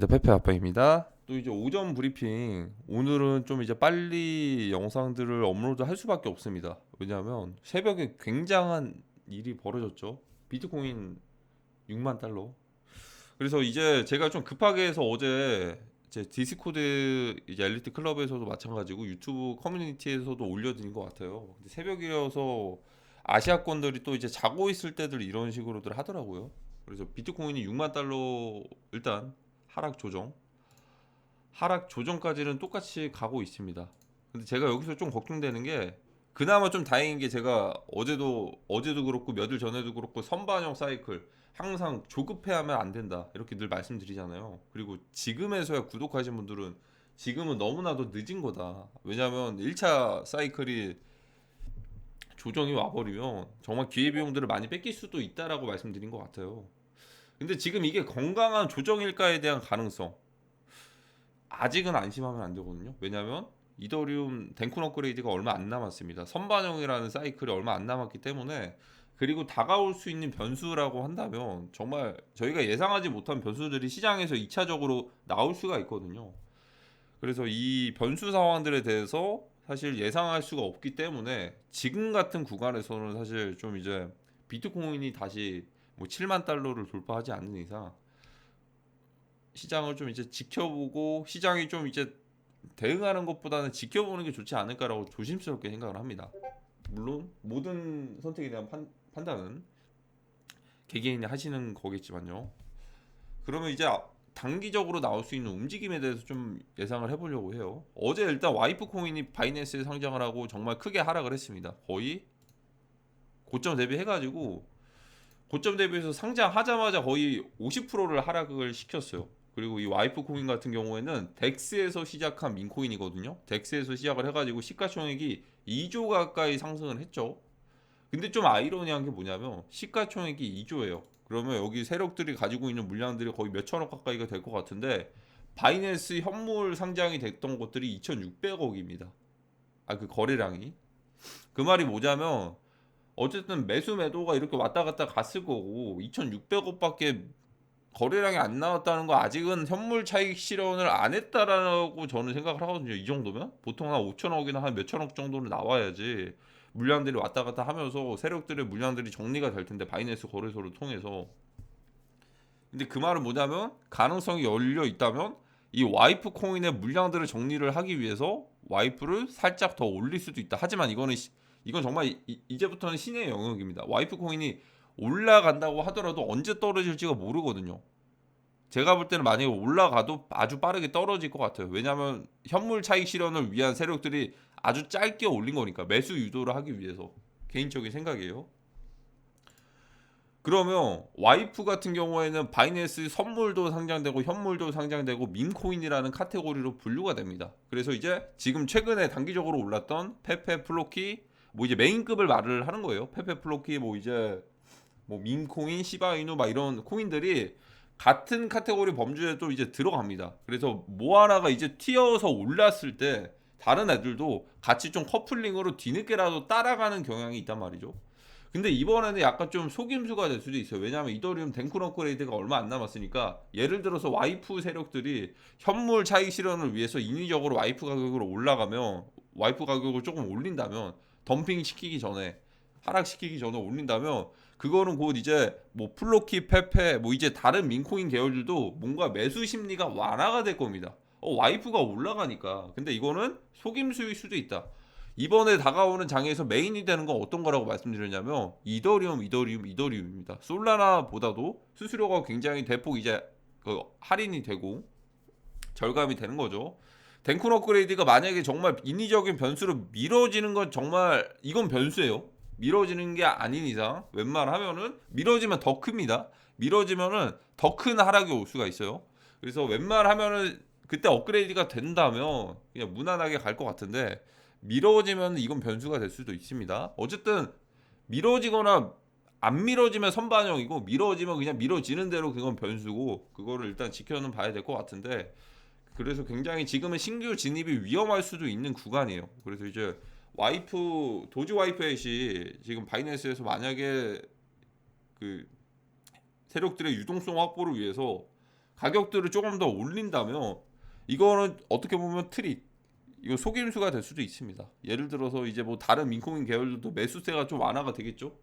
네, 페페 아빠입니다. 또 이제 오전 브리핑 오늘은 좀 이제 빨리 영상들을 업로드 할 수밖에 없습니다. 왜냐하면 새벽에 굉장한 일이 벌어졌죠. 비트코인 6만 달러. 그래서 이제 제가 좀 급하게 해서 어제 제 디스코드 이제 엘리트 클럽에서도 마찬가지고 유튜브 커뮤니티에서도 올려드린 것 같아요. 근데 새벽이어서 아시아권들이 또 이제 자고 있을 때들 이런 식으로들 하더라고요. 그래서 비트코인이 6만 달러 일단 하락 조정 하락 조정까지는 똑같이 가고 있습니다. 근데 제가 여기서 좀 걱정되는 게 그나마 좀 다행인 게 제가 어제도 어제도 그렇고 몇일 전에도 그렇고 선반영 사이클 항상 조급해하면 안 된다 이렇게 늘 말씀드리잖아요. 그리고 지금에서야 구독하신 분들은 지금은 너무나도 늦은 거다. 왜냐하면 1차 사이클이 조정이 와버리면 정말 기회비용들을 많이 뺏길 수도 있다라고 말씀드린 것 같아요. 근데 지금 이게 건강한 조정일까에 대한 가능성 아직은 안심하면 안 되거든요. 왜냐하면 이더리움 댕쿤 업그레이드가 얼마 안 남았습니다. 선반영이라는 사이클이 얼마 안 남았기 때문에 그리고 다가올 수 있는 변수라고 한다면 정말 저희가 예상하지 못한 변수들이 시장에서 2차적으로 나올 수가 있거든요. 그래서 이 변수 상황들에 대해서 사실 예상할 수가 없기 때문에 지금 같은 구간에서는 사실 좀 이제 비트코인이 다시 뭐 7만 달러를 돌파하지 않는 이상 시장을 좀 이제 지켜보고 시장이 좀 이제 대응하는 것보다는 지켜보는 게 좋지 않을까라고 조심스럽게 생각을 합니다. 물론 모든 선택에 대한 판, 판단은 개개인이 하시는 거겠지만요. 그러면 이제 단기적으로 나올 수 있는 움직임에 대해서 좀 예상을 해보려고 해요. 어제 일단 와이프 코인이 바이낸스에 상장을 하고 정말 크게 하락을 했습니다. 거의 고점 대비해가지고 고점 대비해서 상장하자마자 거의 50%를 하락을 시켰어요. 그리고 이 와이프 코인 같은 경우에는 덱스에서 시작한 민코인이거든요. 덱스에서 시작을 해가지고 시가총액이 2조 가까이 상승을 했죠. 근데 좀 아이러니한 게 뭐냐면 시가총액이 2조예요. 그러면 여기 세력들이 가지고 있는 물량들이 거의 몇천억 가까이가 될 것 같은데 바이낸스 현물 상장이 됐던 것들이 2,600억입니다. 아 그 거래량이 그 말이 뭐냐면 어쨌든 매수 매도가 이렇게 왔다 갔다 갔을 거고 2,600억밖에 거래량이 안 나왔다는 거 아직은 현물 차익 실현을 안 했다라고 저는 생각을 하거든요. 이 정도면 보통 한 5천억이나 한 몇천억 정도는 나와야지 물량들이 왔다 갔다 하면서 세력들의 물량들이 정리가 될 텐데 바이낸스 거래소를 통해서 근데 그 말은 뭐냐면 가능성이 열려 있다면 이 와이프 코인의 물량들을 정리를 하기 위해서 와이프를 살짝 더 올릴 수도 있다. 하지만 이거는 시- 이건 정말 이, 이제부터는 신의 영역입니다. 와이프 코인이 올라간다고 하더라도 언제 떨어질지가 모르거든요. 제가 볼 때는 만약에 올라가도 아주 빠르게 떨어질 것 같아요. 왜냐하면 현물 차익 실현을 위한 세력들이 아주 짧게 올린 거니까 매수 유도를 하기 위해서 개인적인 생각이에요. 그러면 와이프 같은 경우에는 바이낸스 선물도 상장되고 현물도 상장되고 민코인이라는 카테고리로 분류가 됩니다. 그래서 이제 지금 최근에 단기적으로 올랐던 페페 플로키 뭐 이제 메인급을 말을 하는 거예요. 페페 플로키 뭐 이제 뭐 민코인, 시바이누 막 이런 코인들이 같은 카테고리 범주에 또 이제 들어갑니다. 그래서 뭐 하나가 이제 튀어서 올랐을 때 다른 애들도 같이 좀 커플링으로 뒤늦게라도 따라가는 경향이 있단 말이죠. 근데 이번에는 약간 좀 속임수가 될 수도 있어요. 왜냐하면 이더리움 댕쿤 업그레이드가 얼마 안 남았으니까 예를 들어서 와이프 세력들이 현물 차익 실현을 위해서 인위적으로 와이프 가격으로 올라가면 와이프 가격을 조금 올린다면 덤핑 시키기 전에 하락 시키기 전에 올린다면 그거는 곧 이제 뭐 플로키, 페페, 뭐 이제 다른 민코인 계열들도 뭔가 매수 심리가 완화가 될 겁니다. 어, 와이프가 올라가니까. 근데 이거는 속임수일 수도 있다. 이번에 다가오는 장에서 메인이 되는 건 어떤 거라고 말씀드렸냐면 이더리움, 이더리움, 이더리움입니다. 솔라나보다도 수수료가 굉장히 대폭 이제 그 할인이 되고 절감이 되는 거죠. 댕쿤 업그레이드가 만약에 정말 인위적인 변수로 미뤄지는 건 정말 이건 변수예요. 미뤄지는 게 아닌 이상 웬만하면은 미뤄지면 더 큽니다. 미뤄지면은 더 큰 하락이 올 수가 있어요. 그래서 웬만하면은 그때 업그레이드가 된다면 그냥 무난하게 갈 것 같은데 미뤄지면 이건 변수가 될 수도 있습니다. 어쨌든 미뤄지거나 안 미뤄지면 선반영이고 미뤄지면 그냥 미뤄지는 대로 그건 변수고 그거를 일단 지켜는 봐야 될 것 같은데 그래서 굉장히 지금은 신규 진입이 위험할 수도 있는 구간이에요. 그래서 이제 와이프 도지 와이프 햇이 지금 바이낸스에서 만약에 그 세력들의 유동성 확보를 위해서 가격들을 조금 더 올린다면 이거는 어떻게 보면 트릭 이거 속임수가 될 수도 있습니다. 예를 들어서 이제 뭐 다른 민코인 계열들도 매수세가 좀 완화가 되겠죠.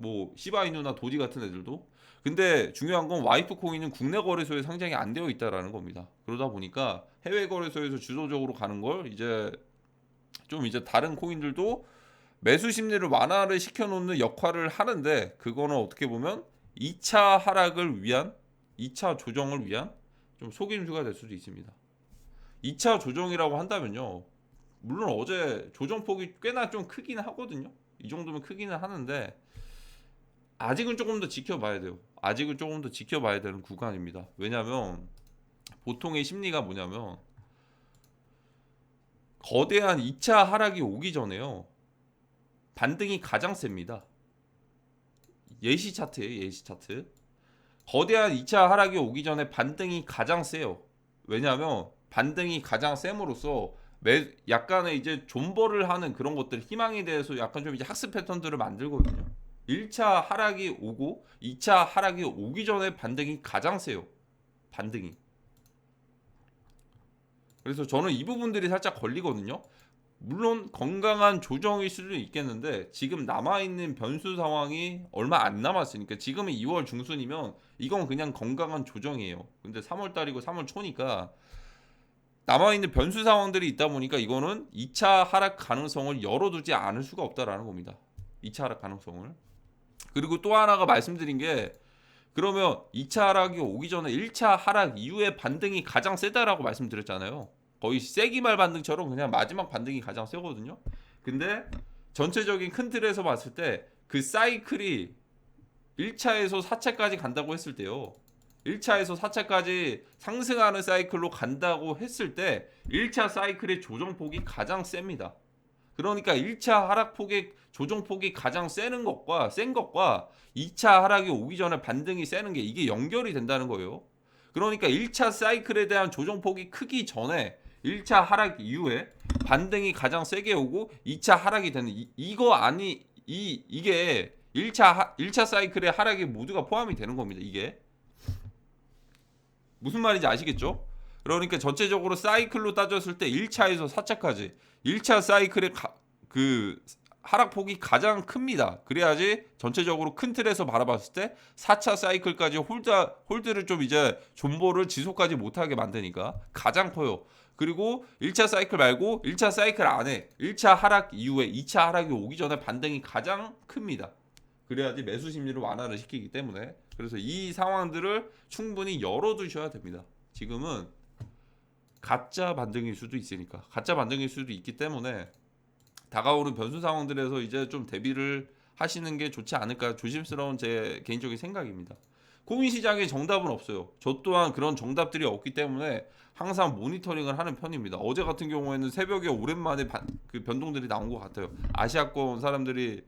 뭐 시바이누나 도지 같은 애들도. 근데 중요한 건 와이프 코인은 국내 거래소에 상장이 안 되어 있다라는 겁니다. 그러다 보니까 해외 거래소에서 주도적으로 가는 걸 이제 좀 이제 다른 코인들도 매수 심리를 완화를 시켜놓는 역할을 하는데 그거는 어떻게 보면 2차 하락을 위한 2차 조정을 위한 좀 속임수가 될 수도 있습니다. 2차 조정이라고 한다면요. 물론 어제 조정폭이 꽤나 좀 크긴 하거든요. 이 정도면 크기는 하는데 아직은 조금 더 지켜봐야 돼요. 아직은 조금 더 지켜봐야 되는 구간입니다. 왜냐하면 보통의 심리가 뭐냐면 거대한 2차 하락이 오기 전에요. 반등이 가장 셉니다. 예시 차트예요, 예시 차트. 거대한 2차 하락이 오기 전에 반등이 가장 세요. 왜냐하면 반등이 가장 셈으로써 매, 약간의 이제 존버를 하는 그런 것들 희망에 대해서 약간 좀 이제 학습 패턴들을 만들거든요. 1차 하락이 오고 2차 하락이 오기 전에 반등이 가장 세요. 반등이. 그래서 저는 이 부분들이 살짝 걸리거든요. 물론 건강한 조정일 수도 있겠는데 지금 남아 있는 변수 상황이 얼마 안 남았으니까 지금은 2월 중순이면 이건 그냥 건강한 조정이에요. 근데 3월 달이고 3월 초니까 남아 있는 변수 상황들이 있다 보니까 이거는 2차 하락 가능성을 열어두지 않을 수가 없다라는 겁니다. 2차 하락 가능성을. 그리고 또 하나가 말씀드린 게 그러면 2차 하락이 오기 전에 1차 하락 이후에 반등이 가장 세다라고 말씀드렸잖아요. 거의 세기말 반등처럼 그냥 마지막 반등이 가장 세거든요. 근데 전체적인 큰 틀에서 봤을 때 그 사이클이 1차에서 4차까지 간다고 했을 때요. 1차에서 4차까지 상승하는 사이클로 간다고 했을 때 1차 사이클의 조정폭이 가장 셉니다. 그러니까 1차 하락 폭의 조정 폭이 가장 세는 것과 센 것과 2차 하락이 오기 전에 반등이 세는 게 이게 연결이 된다는 거예요. 그러니까 1차 사이클에 대한 조정 폭이 크기 전에 1차 하락 이후에 반등이 가장 세게 오고 2차 하락이 되는 이, 이거 아니 이 이게 1차 하, 1차 사이클의 하락이 모두가 포함이 되는 겁니다. 이게 무슨 말인지 아시겠죠? 그러니까 전체적으로 사이클로 따졌을 때 1차에서 4차까지 1차 사이클의 가, 그 하락폭이 가장 큽니다. 그래야지 전체적으로 큰 틀에서 바라봤을 때 4차 사이클까지 홀드 홀드를 좀 이제 존버를 지속하지 못하게 만드니까 가장 커요. 그리고 1차 사이클 말고 1차 사이클 안에 1차 하락 이후에 2차 하락이 오기 전에 반등이 가장 큽니다. 그래야지 매수 심리를 완화를 시키기 때문에 그래서 이 상황들을 충분히 열어두셔야 됩니다. 지금은 가짜 반등일 수도 있으니까 가짜 반등일 수도 있기 때문에 다가오는 변수 상황들에서 이제 좀 대비를 하시는 게 좋지 않을까 조심스러운 제 개인적인 생각입니다. 코인 시장에 정답은 없어요. 저 또한 그런 정답들이 없기 때문에 항상 모니터링을 하는 편입니다. 어제 같은 경우에는 새벽에 오랜만에 반, 그 변동들이 나온 것 같아요. 아시아권 사람들이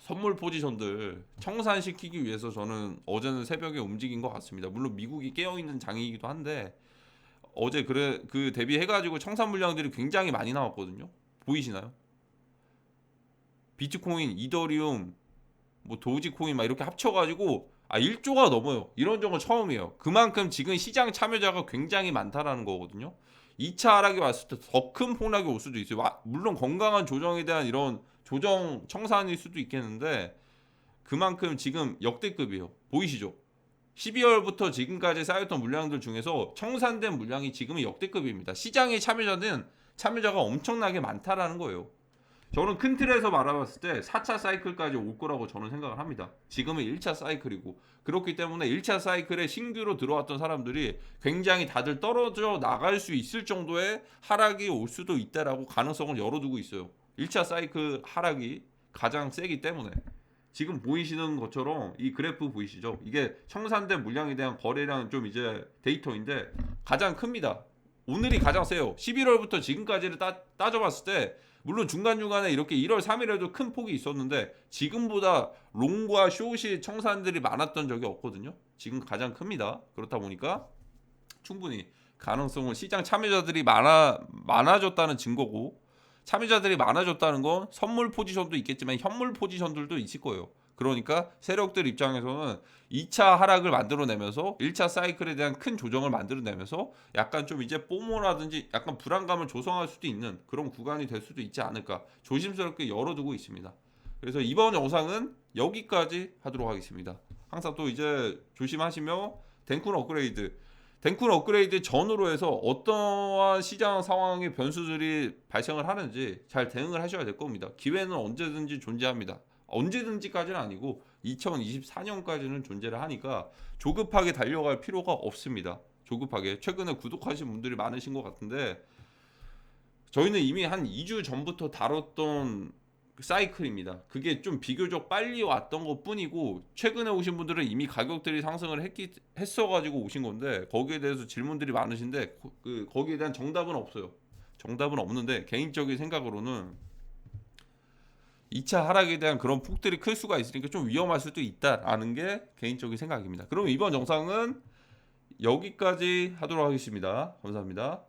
선물 포지션들 청산시키기 위해서 저는 어제는 새벽에 움직인 것 같습니다. 물론 미국이 깨어 있는 장이기도 한데 어제 그래 그 대비해가지고 청산 물량들이 굉장히 많이 나왔거든요. 보이시나요? 비트코인, 이더리움, 뭐 도지코인 막 이렇게 합쳐가지고 아 1조가 넘어요. 이런 적은 처음이에요. 그만큼 지금 시장 참여자가 굉장히 많다라는 거거든요. 2차 하락이 왔을 때 더 큰 폭락이 올 수도 있어요. 와, 물론 건강한 조정에 대한 이런 조정 청산일 수도 있겠는데 그만큼 지금 역대급이에요. 보이시죠? 12월부터 지금까지 쌓였던 물량들 중에서 청산된 물량이 지금은 역대급입니다. 시장의 참여자는 참여자가 엄청나게 많다라는 거예요. 저는 큰 틀에서 말아봤을 때 4차 사이클까지 올 거라고 저는 생각을 합니다. 지금은 1차 사이클이고 그렇기 때문에 1차 사이클에 신규로 들어왔던 사람들이 굉장히 다들 떨어져 나갈 수 있을 정도의 하락이 올 수도 있다라고 가능성을 열어두고 있어요. 1차 사이클 하락이 가장 세기 때문에 지금 보이시는 것처럼 이 그래프 보이시죠? 이게 청산된 물량에 대한 거래량 좀 이제 데이터인데 가장 큽니다. 오늘이 가장 세요. 11월부터 지금까지를 따, 따져봤을 때 물론 중간중간에 이렇게 1월 3일에도 큰 폭이 있었는데 지금보다 롱과 숏이 청산들이 많았던 적이 없거든요. 지금 가장 큽니다. 그렇다 보니까 충분히 가능성은 시장 참여자들이 많아 많아졌다는 증거고 참여자들이 많아졌다는 건 선물 포지션도 있겠지만 현물 포지션들도 있을 거예요. 그러니까 세력들 입장에서는 2차 하락을 만들어내면서 1차 사이클에 대한 큰 조정을 만들어내면서 약간 좀 이제 뽀모라든지 약간 불안감을 조성할 수도 있는 그런 구간이 될 수도 있지 않을까 조심스럽게 열어두고 있습니다. 그래서 이번 영상은 여기까지 하도록 하겠습니다. 항상 또 이제 조심하시며 덴쿤 업그레이드 덴쿤 업그레이드 전후로 해서 어떠한 시장 상황의 변수들이 발생을 하는지 잘 대응을 하셔야 될 겁니다. 기회는 언제든지 존재합니다. 언제든지까지는 아니고 2024년까지는 존재를 하니까 조급하게 달려갈 필요가 없습니다. 조급하게 최근에 구독하신 분들이 많으신 것 같은데 저희는 이미 한 2주 전부터 다뤘던 사이클입니다. 그게 좀 비교적 빨리 왔던 것 뿐이고 최근에 오신 분들은 이미 가격들이 상승을 했기 했어가지고 오신 건데 거기에 대해서 질문들이 많으신데 거- 그 거기에 대한 정답은 없어요. 정답은 없는데 개인적인 생각으로는 2차 하락에 대한 그런 폭들이 클 수가 있으니까 좀 위험할 수도 있다라는 게 개인적인 생각입니다. 그럼 이번 영상은 여기까지 하도록 하겠습니다. 감사합니다.